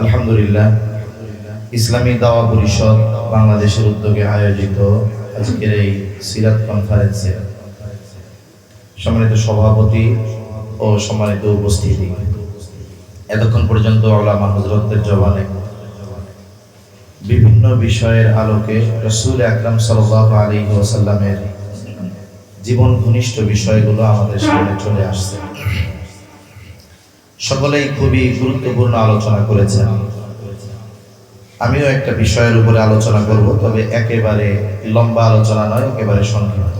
আলহামদুলিল্লাহ, ইসলামী দাওয়া পরিষদ বাংলাদেশের উদ্যোগে আয়োজিত আজকের এই সিরাত কনফারেন্সে সম্মানিত সভাপতি ও সম্মানিত উপস্থিতি। এতক্ষণ পর্যন্ত আল্লামা হজরতের জবানে বিভিন্ন বিষয়ের আলোকে রসুল আকরাম সাল্লাহ আলী ওসাল্লামের জীবন ঘনিষ্ঠ বিষয়গুলো আমাদের সামনে চলে আসছে। সকলেই খুবই গুরুত্বপূর্ণ আলোচনা করেছেন। আমিও একটা বিষয়ের উপরে আলোচনা করব, তবে একেবারে লম্বা আলোচনা নয়, একেবারে সংক্ষিপ্ত।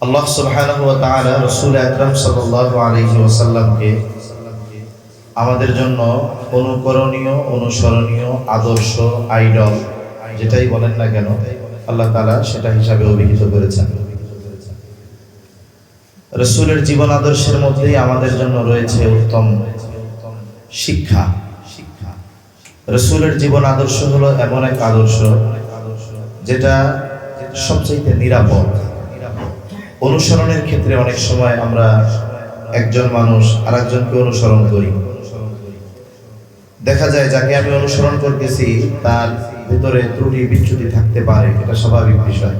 আল্লাহ সুবহানাহু ওয়া তাআলা রাসূল আকরাম সাল্লাল্লাহু আলাইহি ওয়াসাল্লামকে আমাদের জন্য অনুকরণীয়, অনুসরণীয়, আদর্শ, আইডল, যেটাই বলেন না কেন, আল্লাহ তাআলা সেটা হিসাবে অভিহিত করেছেন। রসুলের জীবন আদর্শের মধ্যেই আমাদের জন্য রয়েছে উত্তম শিক্ষা। রসুলের জীবন আদর্শ হলো এমন এক আদর্শ যেটা সবচেয়ে নিরাপদ। অনুসরণের ক্ষেত্রে অনেক সময় আমরা একজন মানুষ আর একজনকে অনুসরণ করি। দেখা যায় যাকে আমি অনুসরণ করতেছি, তার ভিতরে ত্রুটি বিচ্যুতি থাকতে পারে, এটা স্বাভাবিক বিষয়।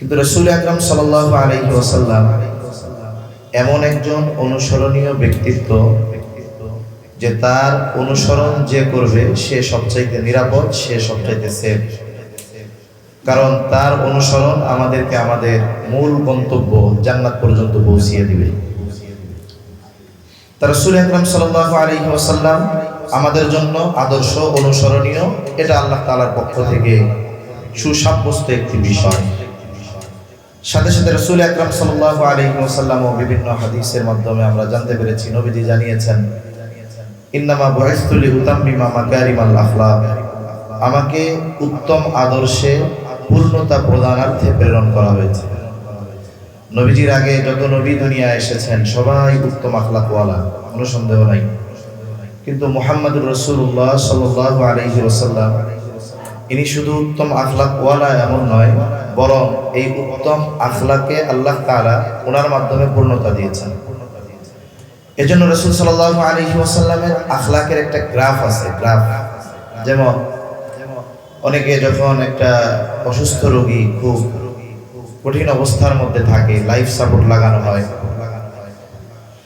কিন্তু রসুল আকরাম সাল আলহি ওসাল্লাম এমন একজন অনুসরণীয় ব্যক্তিত্ব যে তার অনুসরণ যে করবে, সে সবচাইতে নিরাপদ, সে সবচাইতে সেফ কারণ তার অনুসরণ আমাদেরকে আমাদের মূল গন্তব্য জান্নাত পর্যন্ত পৌঁছিয়ে দিবে। তার রসুল আকরাম সাল্লাহ আলহি ওসাল্লাম আমাদের জন্য আদর্শ, অনুসরণীয়, এটা আল্লাহ তালার পক্ষ থেকে সুসাব্যস্ত একটি বিষয়। সাথে সাথে রসুল আকরাম সাল্লাহ আলহি ওসাল্লাম ও বিভিন্ন হাদিসের মাধ্যমে আমরা জানতে পেরেছি। নবীজি জানিয়েছেন, ইন্নামা বয়স্তুলি হুতাম্মিমা মাকারিমাল আখলাক। আমাকে উত্তম আদর্শে পূর্ণতা প্রদানার্থে প্রেরণ করা হয়েছে। নবীজির আগে যত নবী দুনিয়া এসেছেন, সবাই উত্তম আখলাকওয়ালা, কোনো সন্দেহ নাই। কিন্তু মোহাম্মদুর রসুল্লাহ সাল্লাহ আলহি ইনি শুধু উত্তম আখলাকওয়ালা এমন নয় বরং এই উত্তম আখলাকে আল্লাহ তালা ওনার মাধ্যমে পূর্ণতা দিয়েছেন। এজন্য রসুল সাল্লাহ আলহি ওসাল্লামের আখলাকের একটা গ্রাফ আছে, গ্রাফ। যেমন, অনেকে যখন একটা অসুস্থ রোগী খুব কঠিন অবস্থার মধ্যে থাকে লাইফ সাপোর্ট লাগানো হয়,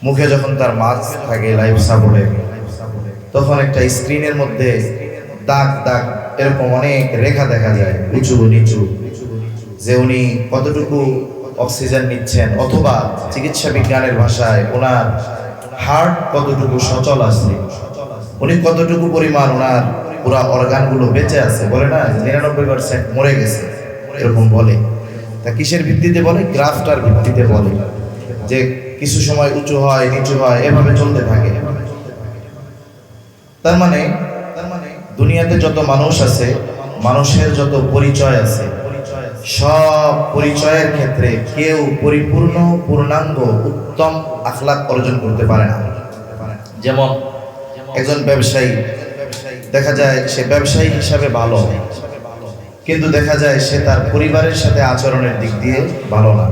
মুখে যখন তার মাস্ক থাকে লাইফ সাপোর্টে তখন একটা স্ক্রিনের মধ্যে দাগ দাগ, এরকম অনেক রেখা দেখা যায়, উঁচু, নিচু। যে উনি কতটুকু অক্সিজেন নিচ্ছেন অথবা চিকিৎসা বিজ্ঞানের ভাষায় ওনার হার্ট কতটুকু সচল আছে? উনি কতটুকু পরিমাণ ওনার পুরা অর্গানগুলো বেঁচে আছে? বলে না? নিরানব্বই পার্সেন্ট মরে গেছে। এরকম বলে। তা কিসের ভিত্তিতে বলে? গ্রাফটার ভিত্তিতে বলে। যে কিছু সময় উঁচু হয়, নিচু হয়, এভাবে চলতে থাকে। তার মানে তার মানে দুনিয়াতে যত মানুষ আছে, মানুষের যত পরিচয় আছে সব পরিচয়ের ক্ষেত্রে কেউ পরিপূর্ণ, পূর্ণাঙ্গ, উত্তম আখলাক অর্জন করতে পারে না। যেমন একজন ব্যবসায়ী, দেখা যায় সে ব্যবসায়ী হিসাবে ভালো, কিন্তু দেখা যায় সে তার পরিবারের সাথে আচরণের দিক দিয়ে ভালো না।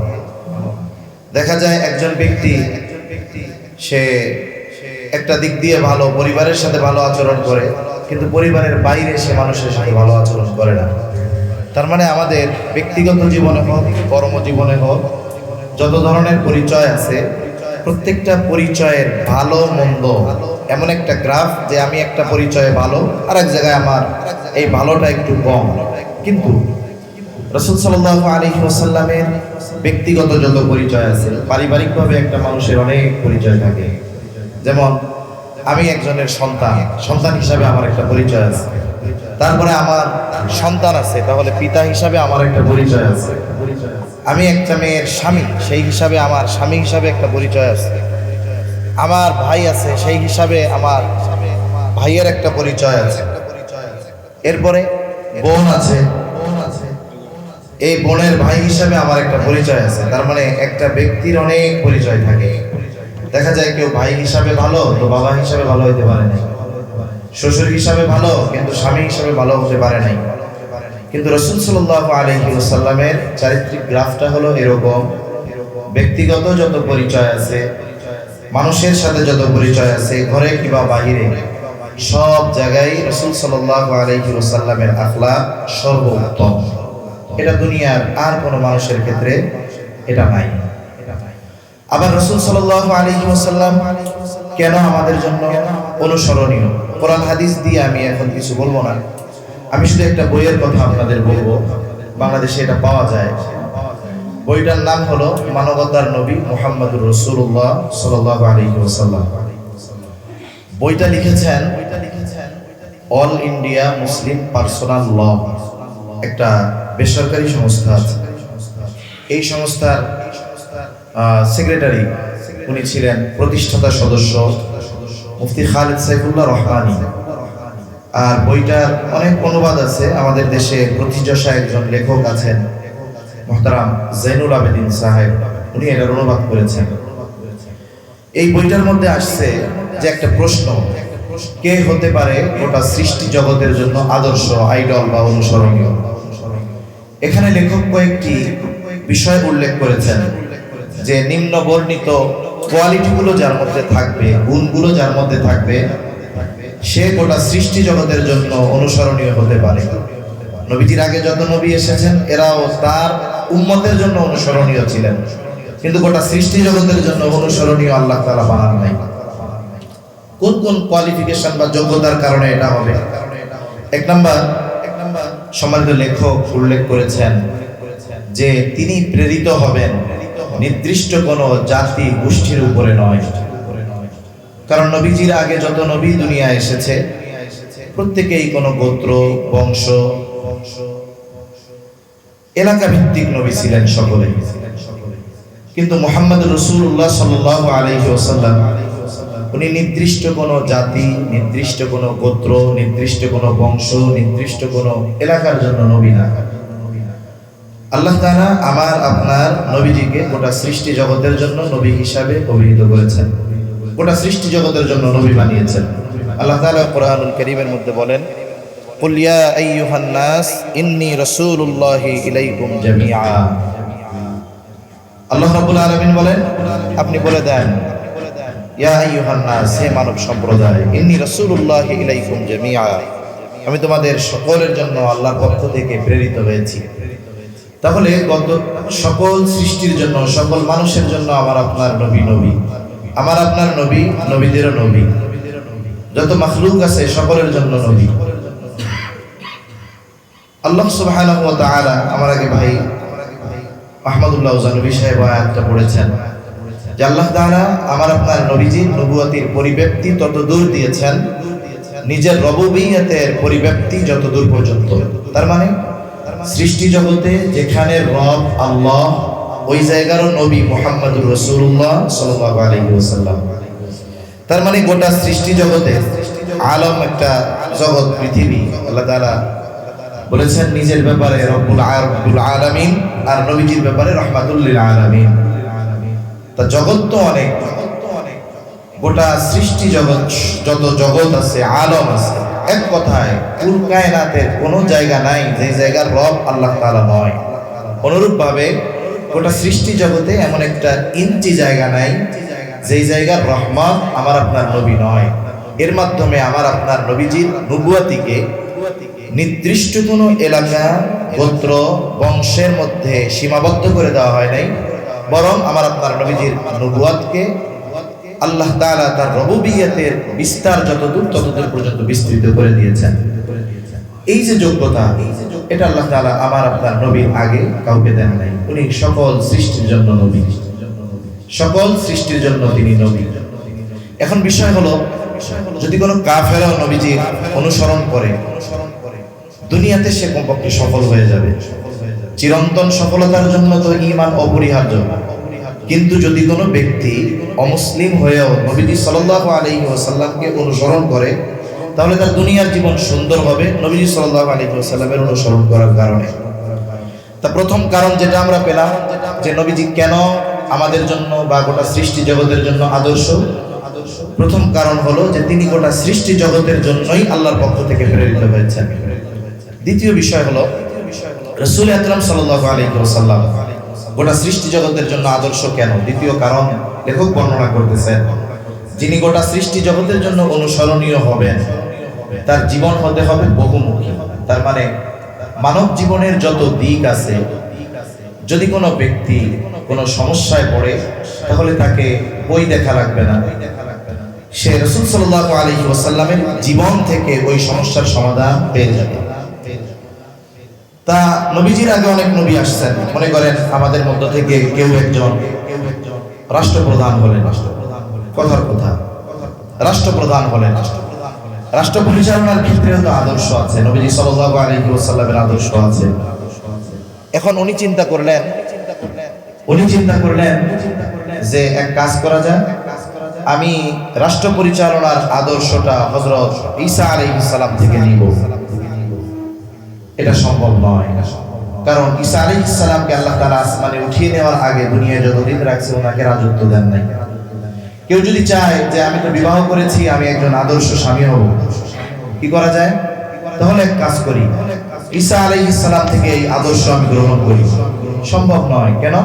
দেখা যায় একজন ব্যক্তি, সে একটা দিক দিয়ে ভালো, পরিবারের সাথে ভালো আচরণ করে, কিন্তু পরিবারের বাইরে সে মানুষের সাথে ভালো আচরণ করে না। তার মানে আমাদের ব্যক্তিগত জীবনে হোক, কর্মজীবনে হোক, যত ধরনের পরিচয় আছে, প্রত্যেকটা পরিচয়ের ভালো, মন্দ, এমন একটা গ্রাফ যে আমি একটা পরিচয়ে ভালো আর এক জায়গায় আমার এই ভালোটা একটু কম। কিন্তু রসুল সাল্লাহ আলী ওসাল্লামের ব্যক্তিগত যত পরিচয় আছে, পারিবারিকভাবে একটা মানুষের অনেক পরিচয় থাকে। যেমন, আমি একজনের সন্তান সন্তান হিসাবে আমার একটা পরিচয় আছে। তারপরে আমার সন্তান আছে, তাহলে পিতা হিসাবে আমার একটা পরিচয় আছে। আমি একটা মেয়ের স্বামী, সেই হিসাবে আমার স্বামী হিসাবে একটা পরিচয় আছে। আমার ভাই আছে, সেই হিসাবে আমার ভাইয়ের একটা পরিচয় আছে। এরপরে বোন আছে। এই বোনের ভাই হিসাবে আমার একটা পরিচয় আছে, তার মানে একটা ব্যক্তির অনেক পরিচয় থাকে। দেখা যায় কেউ ভাই হিসাবে ভালো, তো বাবা হিসাবে ভালো হইতে পারে না। শ্বশুর হিসাবে ভালো, কিন্তু স্বামী হিসাবে ভালো হতে পারে নাই। কিন্তু রসুল সাল্লাহ আলহি ওসাল্লামের চারিত্রিক গ্রাফটা হলো এরকম। ব্যক্তিগত যত পরিচয় আছে, মানুষের সাথে যত পরিচয় আছে, ঘরে কিংবা বাহিরে, সব জায়গায় রসুল সাল্লাহ আলহি ওসাল্লামের আখলা সর্বোত্তম। এটা দুনিয়ার আর কোনো মানুষের ক্ষেত্রে এটা নাই। আবার রসুল সাল্লাহ আলহি ওসাল্লাম কেন আমাদের জন্য অনুসরণীয়? কোরআন হাদিস দিয়ে আমি এখন কিছু বলব না। আমি শুধু একটা বইয়ের কথা আপনাদের বলব। বাংলাদেশে এটা পাওয়া যায়। বইটার নাম হলো মানবতার নবী মোহাম্মদুর রসুল্লাহ সাল্লাহ আলী বইটা লিখেছেন all India Muslim personal law, একটা বেসরকারি সংস্থা আছে। এই সংস্থার সেক্রেটারি উনি ছিলেন প্রতিষ্ঠাতা সদস্য। মুফতি খালিদ সাইফুল্লাহ রহমানী। আর বইটার অনেক অনুবাদ আছে, আমাদের দেশে প্রতিযশা একজন লেখক আছেন, মোহতারাম জৈনুল আবেদিন সাহেব। উনি এটার অনুবাদ করেছেন। এই বইটার মধ্যে আসছে যে একটা প্রশ্ন, কে হতে পারে গোটা সৃষ্টি জগতের জন্য আদর্শ, আইডল বা অনুসরণীয়? এখানে লেখক কয়েকটি বিষয় উল্লেখ করেছেন, যে নিম্ন বর্ণিত কোয়ালিটিগুলো যার মধ্যে থাকবে, গুণগুলো যার মধ্যে থাকবে, সে গোটা সৃষ্টি জগতের জন্য অনুসরণীয় হতে পারে। নবীজির আগে যত নবী এসেছেন, এরাও তার উম্মতের জন্য অনুসরণীয় ছিলেন। কিন্তু গোটা সৃষ্টি জগতের জন্য অনুসরণীয় আল্লাহ তারা বানান নাই। কোন কোন কোয়ালিফিকেশন বা যোগ্যতার কারণে এটা হবে? এক নাম্বার, সম্মানিত লেখক উল্লেখ করেছেন যে তিনি প্রেরিত হবেন। নির্দিষ্ট কোনো জাতি গোষ্ঠীর উপরে নয়। কারণ নবীজির আগে যত নবী দুনিয়া এসেছে, প্রত্যেকেই কোনো গোত্র, বংশ এলাকা ভিত্তিক নবী ছিলেন সকলে। কিন্তু মোহাম্মদ রসুল্লাহ সাল্লাহ আলহি ওসাল্লাম উনি নির্দিষ্ট কোনো জাতি, নির্দিষ্ট কোনো গোত্র, নির্দিষ্ট কোনো বংশ, নির্দিষ্ট কোনো এলাকার জন্য নবী না। আল্লাহ তারা আমার, আপনার নবীজিকে গোটা সৃষ্টি জগতের জন্য নবী হিসাবে অভিহিত করেছেন। গোটা সৃষ্টি জগতের জন্য নবী বানিয়েছেন। আল্লাহ তালা কোরআনুল করিমের মধ্যে বলেন ইন্নি ইলাইকুম বলেন, আপনি বলে দেন, ইয়া মানব ইন্নি আমি তোমাদের সকলের জন্য আল্লাহর পক্ষ থেকে প্রেরিত হয়েছি। তাহলে গত সকল সৃষ্টির জন্য, সকল মানুষের জন্য আমার আপনার নবী নবী। আমার আপনার নবী, নবীদেরও নবী। যত মাখলুক আছে, সকলের জন্য নবী। আল্লাহ তাআলা আমার আগে ভাই আহমদুল্লাহ জানবী সাহেব আয়াতটা পড়েছেন। যে আল্লাহ তাআলা আমার আপনার নবীজির নবুয়তির পরিব্যাপ্তি তত দূর দিয়েছেন। নিজের রববিয়তের পরিব্যাপ্তি যত দূর পর্যন্ত। তার মানে সৃষ্টি জগতে যেখানে রব আল্লাহ, ওই জায়গারও নবী মোহাম্মদুর রসুল্লাহ সাল্লাহ আলহিউসাল্লাম তার মানে গোটা সৃষ্টি জগতে আলম একটা জগৎ, পৃথিবী। আল্লাহ তাআলা বলেছেন, নিজের ব্যাপারে রব্বুল আরবুল আলামিন, আর নবীজির ব্যাপারে রহমাতুল্লিল আলামিন। তা জগৎ তো অনেক। গোটা সৃষ্টি জগৎ, যত জগৎ আছে, আলম আছে। এক কথায়, কুল কায়নাতের কোনো জায়গা নাই, যে জায়গার রব আল্লাহ তাআলা নয়। অনুরূপ ভাবে গোটা সৃষ্টি জগতে এমন একটা ইঞ্চি জায়গা নাই যেই জায়গার রহমান আমার আপনার নবী নয়। এর মাধ্যমে আমার আপনার নবীজির নবুয়াতিকে নির্দিষ্ট কোনো এলাকা, গোত্র, বংশের মধ্যে সীমাবদ্ধ করে দেওয়া হয় নাই, বরং আমার আপনার নবীজির নবুয়াতকে আল্লাহ তালা তার রবুবিয়তের বিস্তার যতদূর ততদূর পর্যন্ত বিস্তৃত করে দিয়েছেন। এই যে যোগ্যতা, এটা আল্লাহ তালা আমার আপনার নবীর আগে কাউকে দেন নাই। উনি সকল সৃষ্টির জন্য নবী। সকল সৃষ্টির জন্য তিনি নবী। এখন বিষয় হলো, যদি কোনো কাফেরা নবীজির অনুসরণ করে, দুনিয়াতে সে কমপক্ষে সফল হয়ে যাবে। চিরন্তন সফলতার জন্য তো ইমান অপরিহার্য। কিন্তু যদি কোনো ব্যক্তি অমুসলিম হয়েও নবীজি সাল্লাহ আলহি ওসাল্লামকে অনুসরণ করে, তাহলে তার দুনিয়ার জীবন সুন্দর হবে নবীজি সাল্লাহ আলহি ওসাল্লামের অনুসরণ করার কারণে। তা প্রথম কারণ যেটা আমরা পেলাম, যে নবীজি কেন আমাদের জন্য বা গোটা সৃষ্টি জগতের জন্য আদর্শ? প্রথম কারণ হলো যে তিনি গোটা সৃষ্টি জগতের জন্যই আল্লাহর পক্ষ থেকে প্রেরিত হয়েছেন। দ্বিতীয় বিষয় হলো, রসুল আকরাম সাল্লাহ আলহিসাল্লাম গোটা সৃষ্টি জগতের জন্য আদর্শ কেন? দ্বিতীয় কারণ লেখক বর্ণনা করতেছেন, যিনি গোটা সৃষ্টি জগতের জন্য অনুসরণীয় হবেন। তার জীবন হতে হবে বহুমুখী। তার মানে মানব জীবনের যত দিক আছে, যদি কোনো ব্যক্তি কোনো সমস্যায় পড়ে, তাহলে তাকে বই দেখা লাগবে না। সে রসুল সাল্লাহ আলী ওসাল্লামের জীবন থেকে ওই সমস্যার সমাধান পেয়ে যাবে। তা নবীজির আগে অনেক নবী আসছেন। মনে করেন, আমাদের মধ্য থেকে কেউ একজন রাষ্ট্রপ্রধান হলেন। কথার কথা। রাষ্ট্রপ্রধান হলেন। রাষ্ট্র পরিচালনার ক্ষেত্রে তো আদর্শ আছে। নবীজি সাল্লাল্লাহু আলাইহি ওয়াসাল্লামের আদর্শ আছে। এখন উনি চিন্তা করলেন, উনি চিন্তা করলেন যে এক কাজ করা যায় আমি রাষ্ট্র পরিচালনার আদর্শটা হযরত ঈসা আলাইহিস সালাম থেকে নিব। এটা সম্ভব নয়। কারণ ঈসা আলাইহিস সালামকে আল্লাহ তাআলা আসমানে উঠিয়ে নেওয়ার আগে দুনিয়ায় যতদিন রাখছে ওনাকে রাজত্ব দেন নাই। কেউ যদি চায় যে আমি তো বিবাহ করেছি, আমি একজন আদর্শ স্বামী হব, কি করা যায়? তাহলে এক কাজ করি। ঈসা আলাইহিস সালাম থেকে এই আদর্শ আমি গ্রহণ করি। সম্ভব নয়। কেন?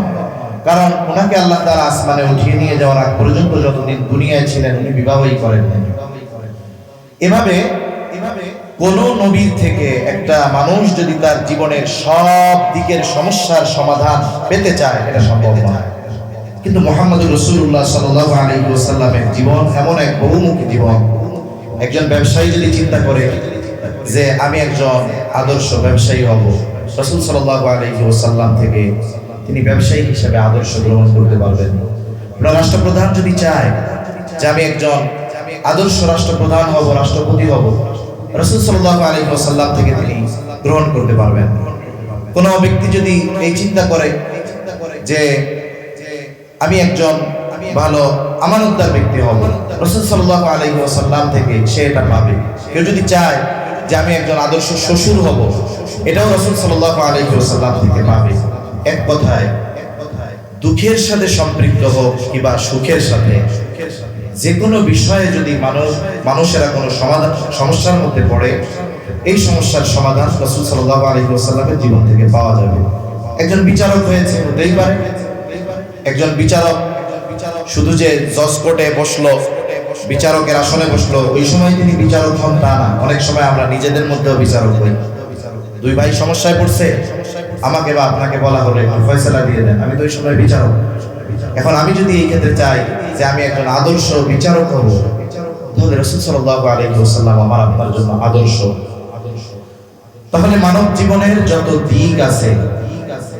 কারণ ওনাকে আল্লাহ তাআলা আসমানে উঠিয়ে নিয়ে যাওয়ার আগ পর্যন্ত যতদিন দুনিয়ায় ছিলেন, উনি বিবাহই করেন এভাবে এভাবে কোন নবীর থেকে একটা মানুষ যদি তার জীবনের সব দিকের সমস্যার সমাধান পেতে চায়, এটা সম্ভব নয়। কিন্তু মোহাম্মদ রসুল্লাহ সাল্লাহ জীবন এমন এক বহুমুখী জীবন। একজন ব্যবসায়ী যদি চিন্তা করে যে আমি একজন আদর্শ ব্যবসায়ী হব, রসুল সাল্লাহ আলী ওসাল্লাম থেকে তিনি ব্যবসায়ী হিসেবে আদর্শ গ্রহণ করতে পারবেন। রাষ্ট্রপ্রধান যদি চায় যে আমি একজন আদর্শ রাষ্ট্রপ্রধান হব, রাষ্ট্রপতি হব রসুল সাল্লাহ আলী ওসাল্লাম থেকে তিনি গ্রহণ করতে পারবেন। কোনো ব্যক্তি যদি এই চিন্তা করে যে আমি একজন ভালো আমানতদার ব্যক্তি হব, রসুল সাল্লাহ আলী ওসাল্লাম থেকে সে এটা পাবে। কেউ যদি চায় যে আমি একজন আদর্শ শ্বশুর হব, এটাও রসুল সাল্লাহ আলী ওসাল্লাম থেকে পাবে। এক কথায়, দুঃখের সাথে সম্পৃক্ত হোক কিংবা সুখের সাথে যে কোনো বিষয়ে যদি মানুষ, মানুষেরা কোনো সমাধান, সমস্যার মধ্যে পড়ে, এই সমস্যার সমাধান রসুল সাল্লাহ আলী ওসাল্লামের জীবন থেকে পাওয়া যাবে। একজন বিচারক হয়েছে, হতেই পারে। একজন বিচারক শুধু যে জজ কোর্টে বসল, বিচারকের আসনে বসল, ওই সময় তিনি বিচারক হন তা না। অনেক সময় আমরা নিজেদের মধ্যেও বিচারক হই। দুই ভাই সমস্যায় পড়ছে, আমাকে বা আপনাকে বলা হলো একটু ফয়সলা দিয়ে দেন। আমি তো ওই সময় বিচারক। এখন আমি যদি এই ক্ষেত্রে চাই যে আমি একজন আদর্শ বিচারক হব, তাহলে রসুল সাল্লাহ আলহিহাল্লাম আমার আপনার জন্য আদর্শ। তাহলে মানব জীবনের যত দিক আছে,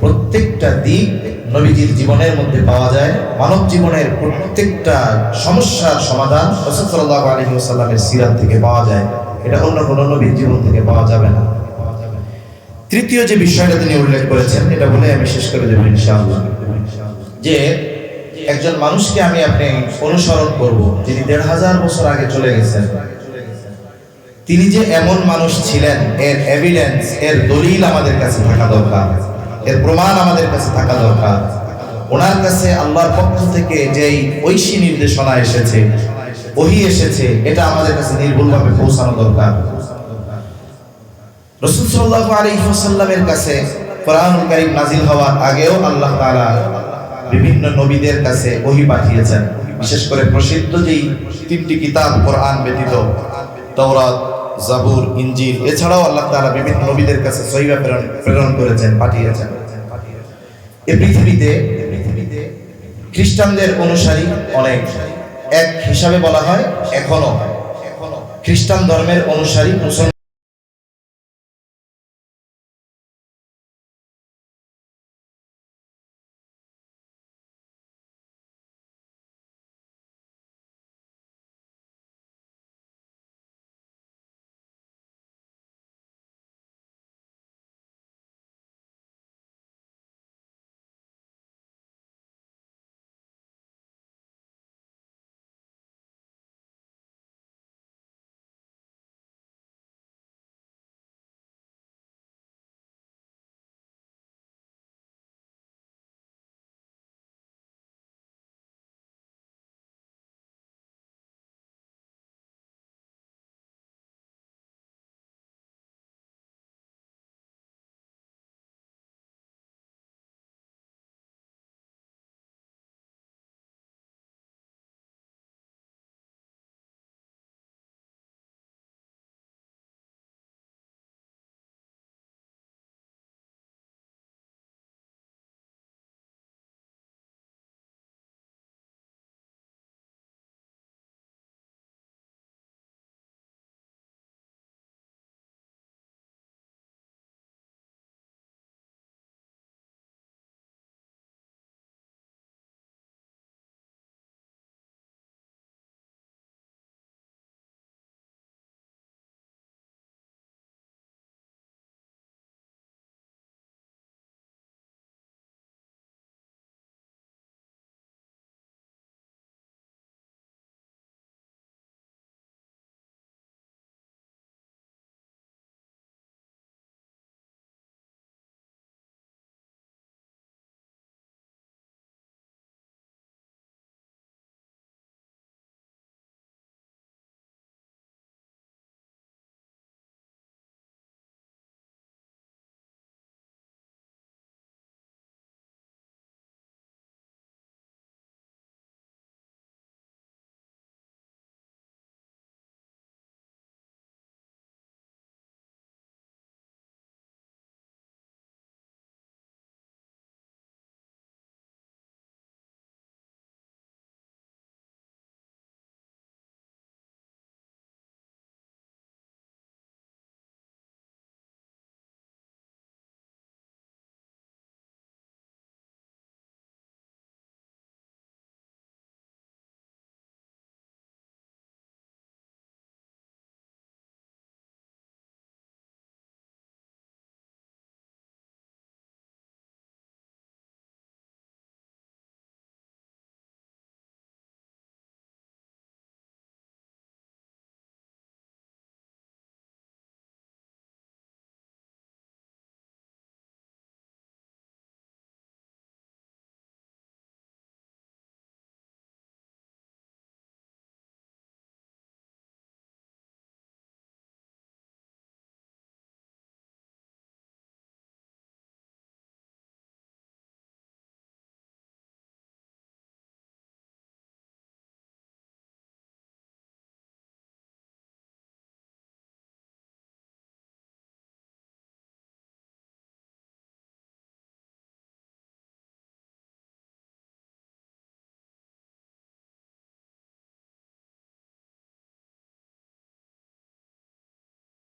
প্রত্যেকটা দিক নবীজির জীবনের মধ্যে পাওয়া যায়। মানব জীবনের প্রত্যেকটা সমস্যার সমাধান রসুল সাল্লাহ আলহিহাল্লামের সিরাত থেকে পাওয়া যায়। এটা অন্য কোনো নবীর জীবন থেকে পাওয়া যাবে না। তৃতীয় যে বিষয়টা তিনি উল্লেখ করেছেন, এটা বলে আমি শেষ করে দেবো ইনশাআল্লাহ। যে একজন মানুষকে আমি আপনি অনুসরণ করব, যিনি দেড় হাজার বছর আগে চলে গেছেন। তিনি যে এমন মানুষ ছিলেন, এর এভিডেন্স এর দলিল আমাদের কাছে থাকা দরকার, এর প্রমাণ আমাদের কাছে থাকা দরকার। ওনার কাছে আল্লাহর পক্ষ থেকে যেই ঐশী নির্দেশনা এসেছে, ওহি এসেছে, এটা আমাদের কাছে নির্ভুলভাবে পৌঁছানো দরকার। রসুল সাল্লাল্লাহু আলাইহি ওয়াসাল্লামের কাছে কোরআনুল কারীম নাজিল হওয়ার আগেও আল্লাহ তাআলা বিভিন্ন নবীদের কাছে ওহী পাঠিয়েছেন। বিশেষ করে প্রসিদ্ধ যেই তিনটি কিতাব কোরআন ব্যতীত তাওরাত, জাবুর, ইনজিল, এছাড়াও আল্লাহ তাআলা বিভিন্ন নবীদের কাছে সহিবা প্রেরণ প্রেরণ করেছেন, পাঠিয়েছেন। এই পৃথিবীতে খ্রিস্টানদের অনুসারী অনেক। এক হিসাবে বলা হয়, এখনও। খ্রিস্টান ধর্মের অনুসারী মুসলমান